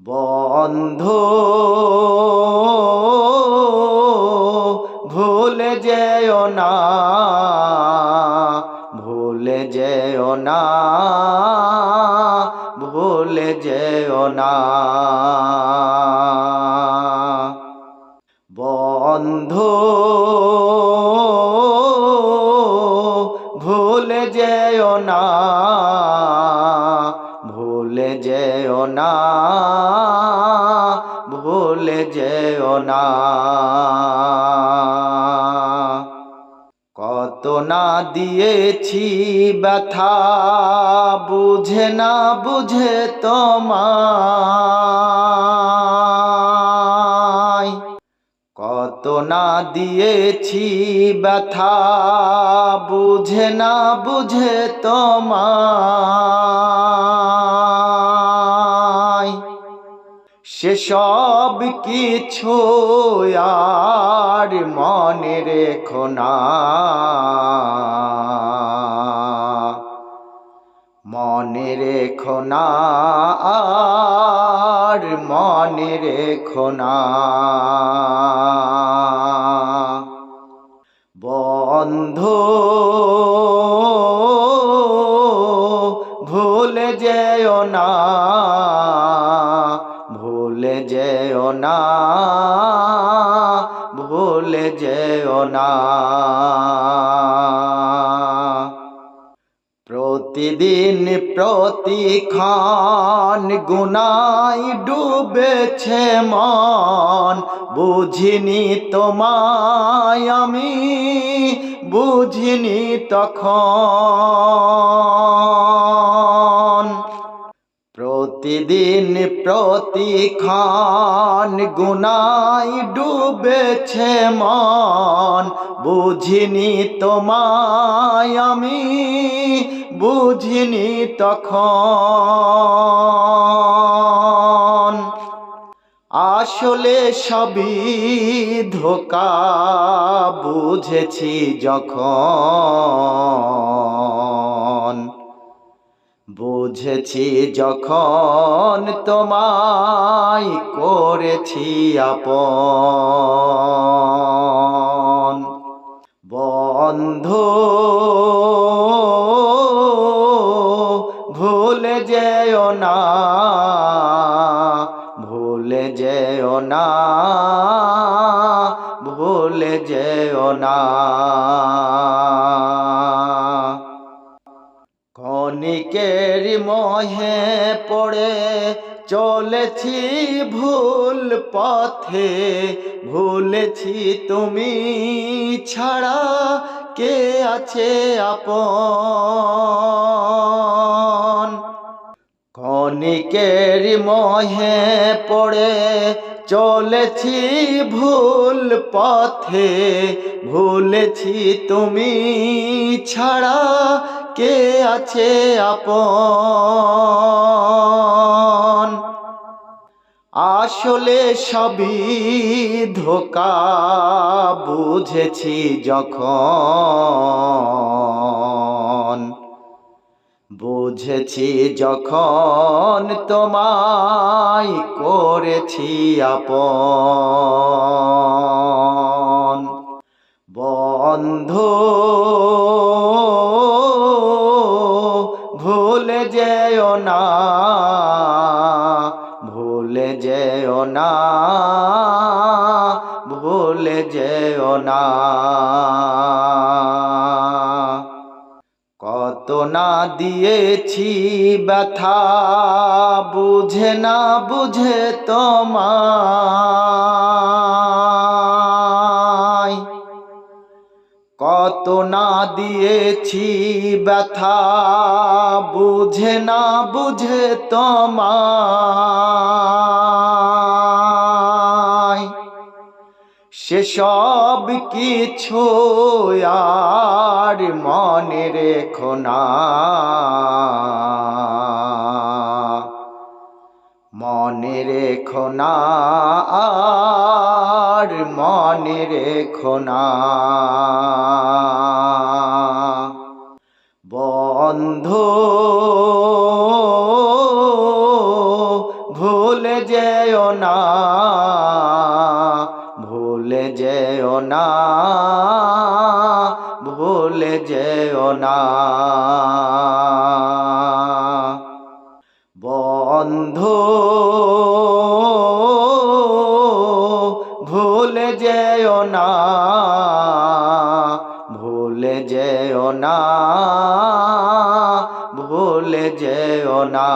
বন্ধু ভুলে যেও না ভুলে যেও না ভুলে যেও না। বন্ধু ভুলে যেও না। কত না দিয়েছি ব্যথা, বুঝে না বুঝে তোমায়। কত না দিয়েছি ব্যথা, বুঝে না বুঝে তোমায়। সেসব কিছু আর মনে রেখো না। মনে রেখো না আর মনে রেখো না। বন্ধু ভুলে যেও না। প্রতিদিন প্রতিক্ষণ গুনাই ডুবেছে মন। বুঝিনি তোমায় আমি বুঝিনি তখন। প্রতিদিন প্রতিক্ষণ গুনাই ডুবেছে মন। বুঝিনি তোমায় আমি, বুঝিনি তখন। আসলে সবই ধোকা, বুঝেছি যখন। বুঝেছি যখন তোমায় করেছি আপন। বন্ধু, ভুলে যেও না, ভুলে যেও না, ভুলে যেও না। ক্ষণিকের মহে পড়ে চলেছি ভুল পথে, ভুলেছি তুমি ছাড়া কে আছে আপন? ক্ষণিকের মহে পড়ে চলেছি ভুল পথে ভুলেছি তুমি ছাড়া কে আছে আপন? আসলে সবই ধোকা বুঝেছি যখন বুঝেছি যখন তোমায় করেছি আপন। বন্ধু, ভুলে যেও না, ভুলে যেও না, ভুলে যেও না। কত না দিয়েছি ব্যথা, বুঝে না বুঝে তোমায়। কত না দিয়েছি ব্যথা, বুঝে না বুঝে তোমায়। সেসব কিছু আর মনে রেখো না। মনে রেখো না আর মনে রেখো না। বন্ধ, ভুলে যেও না। যেও না, ভুলে যেও না। বন্ধু, ভুলে যেও না, ভুলে যেও না, ভুলে যেও না।